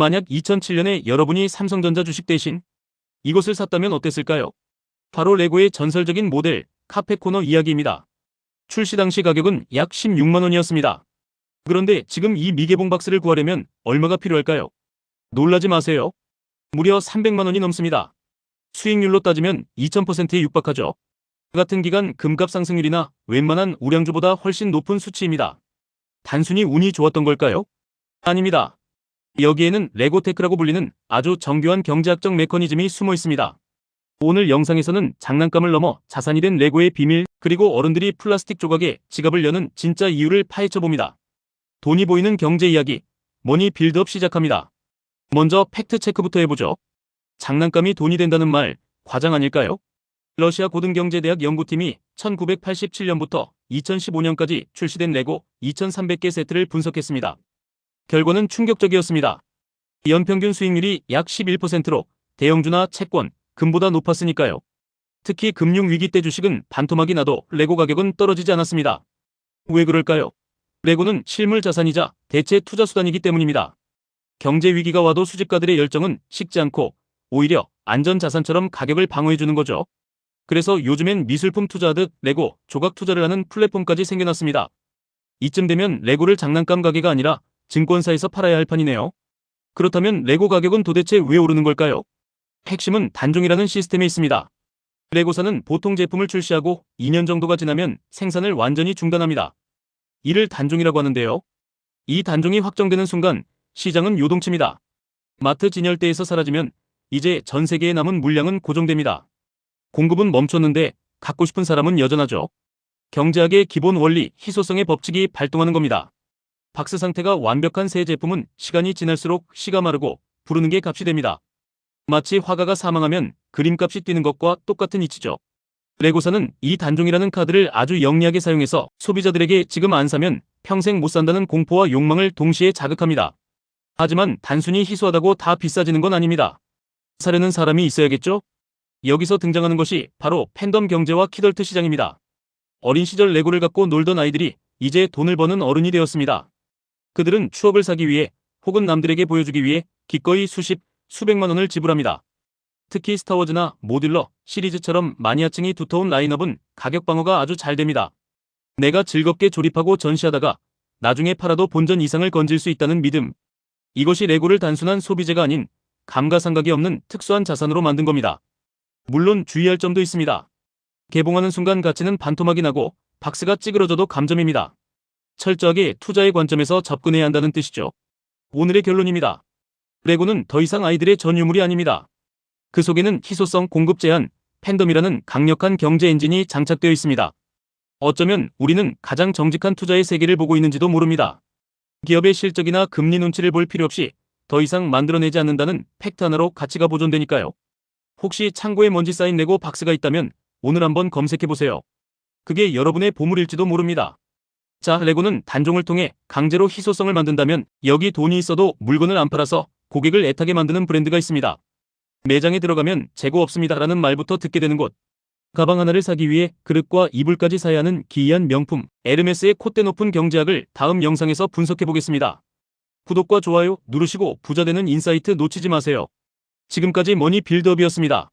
만약 2007년에 여러분이 삼성전자 주식 대신 이것을 샀다면 어땠을까요? 바로 레고의 전설적인 모델 카페코너 이야기입니다. 출시 당시 가격은 약 16만 원이었습니다. 그런데 지금 이 미개봉 박스를 구하려면 얼마가 필요할까요? 놀라지 마세요. 무려 300만 원이 넘습니다. 수익률로 따지면 2000%에 육박하죠. 같은 기간 금값 상승률이나 웬만한 우량주보다 훨씬 높은 수치입니다. 단순히 운이 좋았던 걸까요? 아닙니다. 여기에는 레고테크라고 불리는 아주 정교한 경제학적 메커니즘이 숨어 있습니다. 오늘 영상에서는 장난감을 넘어 자산이 된 레고의 비밀, 그리고 어른들이 플라스틱 조각에 지갑을 여는 진짜 이유를 파헤쳐 봅니다. 돈이 보이는 경제 이야기, 머니 빌드업 시작합니다. 먼저 팩트 체크부터 해보죠. 장난감이 돈이 된다는 말, 과장 아닐까요? 러시아 고등경제대학 연구팀이 1987년부터 2015년까지 출시된 레고 2300개 세트를 분석했습니다. 결과는 충격적이었습니다. 연평균 수익률이 약 11%로 대형주나 채권, 금보다 높았으니까요. 특히 금융위기 때 주식은 반토막이 나도 레고 가격은 떨어지지 않았습니다. 왜 그럴까요? 레고는 실물 자산이자 대체 투자 수단이기 때문입니다. 경제 위기가 와도 수집가들의 열정은 식지 않고 오히려 안전 자산처럼 가격을 방어해주는 거죠. 그래서 요즘엔 미술품 투자하듯 레고, 조각 투자를 하는 플랫폼까지 생겨났습니다. 이쯤 되면 레고를 장난감 가게가 아니라 증권사에서 팔아야 할 판이네요. 그렇다면 레고 가격은 도대체 왜 오르는 걸까요? 핵심은 단종이라는 시스템에 있습니다. 레고사는 보통 제품을 출시하고 2년 정도가 지나면 생산을 완전히 중단합니다. 이를 단종이라고 하는데요. 이 단종이 확정되는 순간 시장은 요동칩니다. 마트 진열대에서 사라지면 이제 전 세계에 남은 물량은 고정됩니다. 공급은 멈췄는데 갖고 싶은 사람은 여전하죠. 경제학의 기본 원리, 희소성의 법칙이 발동하는 겁니다. 박스 상태가 완벽한 새 제품은 시간이 지날수록 씨가 마르고 부르는 게 값이 됩니다. 마치 화가가 사망하면 그림값이 뛰는 것과 똑같은 이치죠. 레고사는 이 단종이라는 카드를 아주 영리하게 사용해서 소비자들에게 지금 안 사면 평생 못 산다는 공포와 욕망을 동시에 자극합니다. 하지만 단순히 희소하다고 다 비싸지는 건 아닙니다. 사려는 사람이 있어야겠죠? 여기서 등장하는 것이 바로 팬덤 경제와 키덜트 시장입니다. 어린 시절 레고를 갖고 놀던 아이들이 이제 돈을 버는 어른이 되었습니다. 그들은 추억을 사기 위해 혹은 남들에게 보여주기 위해 기꺼이 수십, 수백만 원을 지불합니다. 특히 스타워즈나 모듈러 시리즈처럼 마니아층이 두터운 라인업은 가격 방어가 아주 잘 됩니다. 내가 즐겁게 조립하고 전시하다가 나중에 팔아도 본전 이상을 건질 수 있다는 믿음. 이것이 레고를 단순한 소비재가 아닌 감가상각이 없는 특수한 자산으로 만든 겁니다. 물론 주의할 점도 있습니다. 개봉하는 순간 가치는 반토막이 나고 박스가 찌그러져도 감점입니다. 철저하게 투자의 관점에서 접근해야 한다는 뜻이죠. 오늘의 결론입니다. 레고는 더 이상 아이들의 전유물이 아닙니다. 그 속에는 희소성 공급 제한, 팬덤이라는 강력한 경제 엔진이 장착되어 있습니다. 어쩌면 우리는 가장 정직한 투자의 세계를 보고 있는지도 모릅니다. 기업의 실적이나 금리 눈치를 볼 필요 없이 더 이상 만들어내지 않는다는 팩트 하나로 가치가 보존되니까요. 혹시 창고에 먼지 쌓인 레고 박스가 있다면 오늘 한번 검색해보세요. 그게 여러분의 보물일지도 모릅니다. 자, 레고는 단종을 통해 강제로 희소성을 만든다면 여기 돈이 있어도 물건을 안 팔아서 고객을 애타게 만드는 브랜드가 있습니다. 매장에 들어가면 재고 없습니다라는 말부터 듣게 되는 곳. 가방 하나를 사기 위해 그릇과 이불까지 사야 하는 기이한 명품 에르메스의 콧대 높은 경제학을 다음 영상에서 분석해 보겠습니다. 구독과 좋아요 누르시고 부자되는 인사이트 놓치지 마세요. 지금까지 머니 빌드업이었습니다.